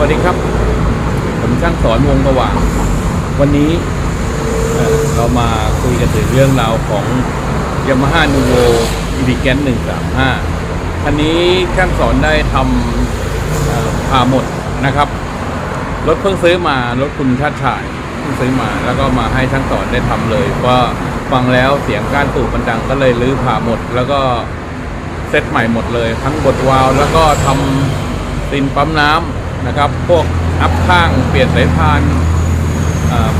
วัสดีครับ ผมช่างสอนวงประว่างวันนี้เเรามาคุยกันถึงเรื่องราวของ Yamaha Nuvo e l e g a n t 135 คันนี้ช่างสอนได้ทำเอ่อผ่าหมดนะครับ รถเพิ่งซื้อมารถคุณชาติชายเพิ่งซื้อมาแล้วก็มาให้ช่างสอนได้ทำเลยว่าฟังแล้วเสียงก้านสูบมันดังก็เลยรื้อผ่าหมด แล้วก็เซตใหม่หมดเลย ทั้งบดวาล์วแล้วก็ทำตินปั๊มน้ำ นะครับ พวกอัพข้างเปลี่ยนสายพาน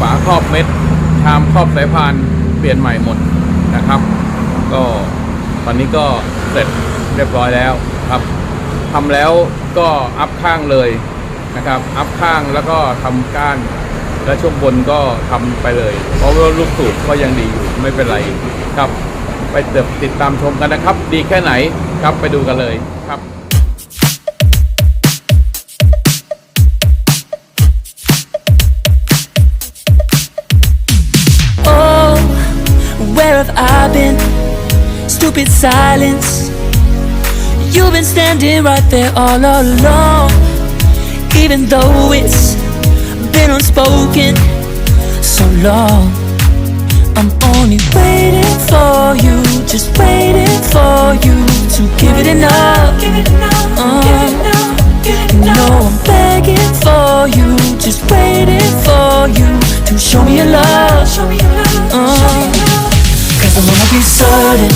ฝาครอบเม็ดชามครอบสายพานเปลี่ยนใหม่หมดนะครับ ก็ตอนนี้ก็เสร็จเรียบร้อยแล้วครับทำแล้วก็อัพข้างเลยนะครับ อัพข้างแล้วก็ทำก้านและช่วงบนก็ทำไปเลย เพราะว่าลูกสูบก็ยังดีอยู่ไม่เป็นไรครับ ไปเติบติดตามชมกันนะครับ ดีแค่ไหนครับไปดูกันเลย Stupid silence. You've been standing right there all along. Even though it's been unspoken so long. I'm only waiting for you, just waiting for you to give it enough. Uh, no, I'm begging for you, just waiting for you to show me your love. Uh, Cause I wanna be certain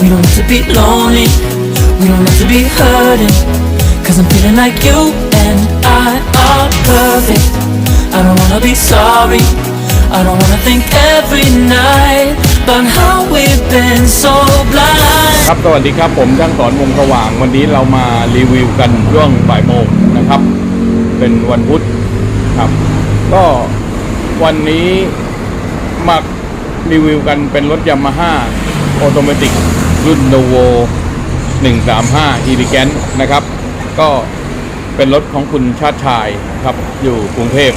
we don't have to be lonely, we don't have to be hurting. Cause I'm feeling like you and I are perfect. I don't wanna be sorry, I don't wanna think every night about how we've been so blind. ครับ สวัสดีครับ ผมช่างสอนวงสว่าง วันนี้เรามารีวิวกันช่วงบ่ายโมงนะครับ เป็นวันพุธครับ ก็วันนี้มา รีวิวกันเป็นรถยามาฮ่าออโตเมติกรุ่น Novo 135 e l e g a n t นะครับ ก็เป็นรถของคุณชาติชายครับ อยู่กรุงเทพ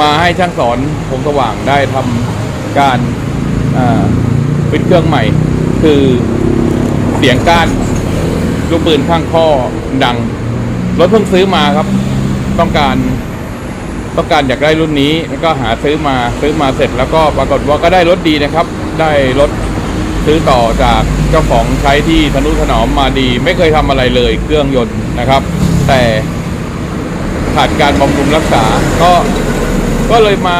มาให้ช่างสอนวงสว่างได้ทำการอ่าฟิตเครื่องใหม่ คือเสียงก้านลูกปืนข้างข้อดัง รถเพิ่งซื้อมาครับ ต้องการ ต้องการอยากได้รุ่นนี้แล้วก็หาซื้อมาซื้อมาเสร็จ แล้วก็ปรากฏว่าก็ได้รถดีนะครับ ได้รถซื้อต่อจากเจ้าของใช้ที่ทนุถนอมมาดี ไม่เคยทำอะไรเลยเครื่องยนต์นะครับ แต่ขาดการบำรุงรักษา ก็ก็เลยมา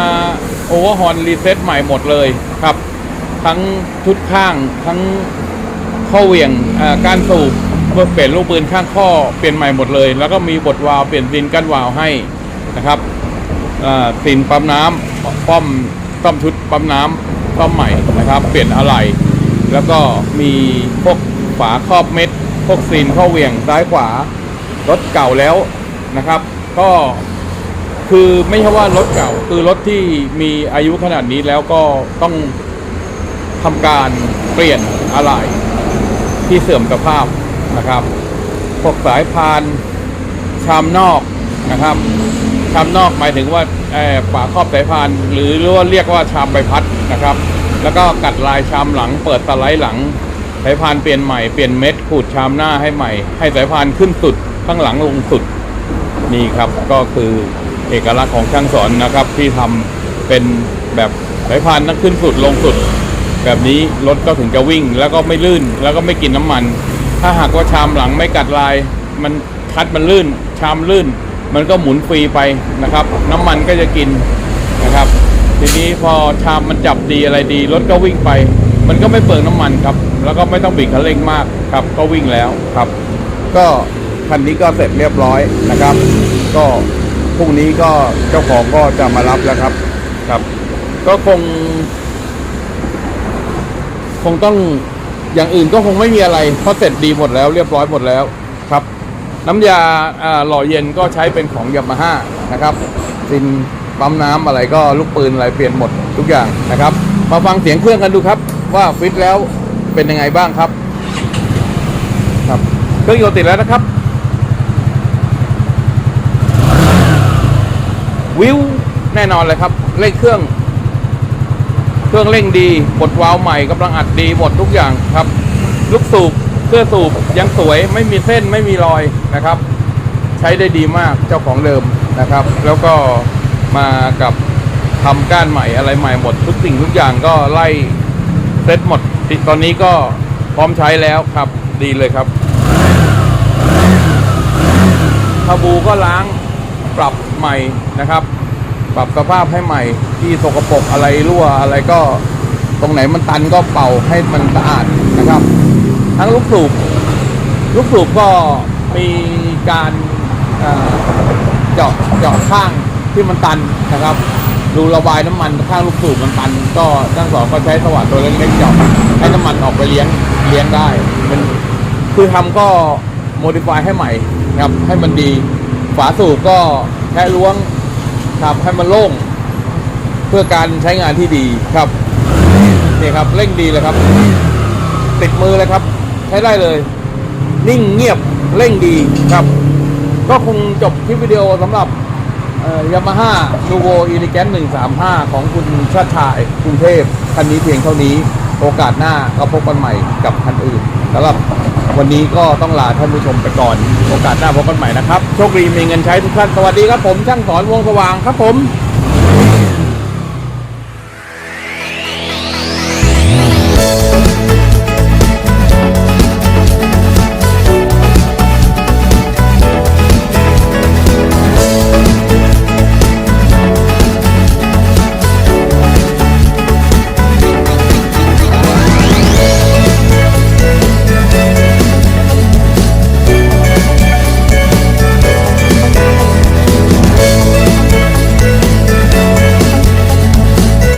โอเวอร์ฮอนรีเซ็ตใหม่หมดเลยครับ ทั้งชุดข้างทั้งข้อเหวี่ยงการสูบเพื่อเปลี่ยนลูกปืนข้างข้อเปลี่ยนใหม่หมดเลย แล้วก็มีบทวาล์วเปลี่ยนซินกั้นวาล์วให้นะครับ อ่าซินปั๊มน้ำป้อมต้อมชุดปั๊มน้ำต้อมใหม่นะครับ เปลี่ยนอะไหล่แล้วก็มีพวกฝาครอบเม็ด พวกซีนข้อเวี่ยงซ้ายขวารถเก่าแล้วนะครับ ก็คือไม่ใช่ว่ารถเก่า คือรถที่มีอายุขนาดนี้แล้วก็ต้องทำการเปลี่ยนอะไหล่ที่เสื่อมสภาพนะครับ พวกสายพานชามนอกนะครับ ชามนอกหมายถึงว่าเอ่อฝาครอบสายพาน หรือรว่าเรียกว่าชามใบพัดนะครับ แล้วก็กัดลายชามหลัง เปิดสไลด์หลังสายพานเปลี่ยนใหม่เปลี่ยนเม็ดขูดชามหน้าให้ใหม่ ให้สายพานขึ้นสุดข้างหลังลงสุดนี่ครับก็คือเอกลักษณ์ของช่างสอนนะครับที่ทำเป็นแบบสายพานนักขึ้นสุดลงสุด แบบนี้รถก็ถึงจะวิ่ง แล้วก็ไม่ลื่น แล้วก็ไม่กินน้ำมัน ถ้าหากว่าชามหลังไม่กัดลาย มันคัดมันลื่น ชามลื่น มันก็หมุนฟรีไปนะครับ น้ำมันก็จะกินนะครับ ทีนี้พอชามมันจับดีอะไรดีรถก็วิ่งไป มันก็ไม่เปลืองน้ำมันครับ แล้วก็ไม่ต้องบีบคันเร่งมากครับ ก็วิ่งแล้วครับ ก็คันนี้ก็เสร็จเรียบร้อยนะครับ ก็พรุ่งนี้ก็เจ้าของก็จะมารับแล้วครับครับ ก็คง คงต้องอย่างอื่นก็คงไม่มีอะไรเพราะเสร็จดีหมดแล้ว เรียบร้อยหมดแล้วครับ น้ำยาหล่อเย็นก็ใช้เป็นของยามาฮ่านะครับซินปั๊มน้ำอะไรก็ลูกปืนอะไรเปลี่ยนหมดทุกอย่างนะครับ มาฟังเสียงเครื่องกันดูครับ ว่าฟิตแล้วเป็นยังไงบ้างครับ ครับเครื่องยนต์ติดแล้วนะครับ วิวแน่นอนเลยครับเร่งเครื่อง เครื่องเร่งดีบดวาล์วใหม่กำลังอัดดีหมดทุกอย่างครับ ลูกสูบ เสื้อสูบยังสวยไม่มีเส้นไม่มีรอยนะครับ ใช้ได้ดีมากเจ้าของเดิมนะครับ แล้วก็มากับทำก้านใหม่อะไรใหม่หมดทุกสิ่งทุกอย่างก็ไล่เซ็ตหมดตอนนี้ก็พร้อมใช้แล้วครับดีเลยครับคาบูก็ล้างปรับใหม่นะครับ ปรับสภาพให้ใหม่ ที่สกปรกอะไรรั่วอะไรก็ ตรงไหนมันตันก็เป่าให้มันสะอาดนะครับ ทั้งลูกสูบลูกสูบก็มีการเจาะเจาะข้างที่มันตันนะครับรูระบายน้ำมันข้างลูกสูบมันตัน ก็ทั้งสองก็ใช้สว่านตัวเล็กๆเจาะให้น้ำมันออกไปเลี้ยงเลี้ยงได้ มันคือทำก็โมดิฟายให้ใหม่ครับให้มันดี ฝาสูบก็แค่ล้วงครับให้มันโล่ง เพื่อการใช้งานที่ดีครับนี่ครับเร่งดีเลยครับ ติดมือเลยครับ ใช้ได้เลย นิ่งเงียบเร่งดีครับ ก็คงจบคลิปวิดีโอสำหรับยามาฮ่านูโวอีลิแกน135ของคุณชาติชายกรุงเทพคันนี้เพียงเท่านี้ โอกาสหน้าก็พบกันใหม่กับคันอื่นสำหรับวันนี้ก็ต้องลาท่านผู้ชมไปก่อน โอกาสหน้าพบกันใหม่นะครับ โชคดีมีเงินใช้ทุกท่าน สวัสดีครับผม ช่างสอนวงสว่างครับผม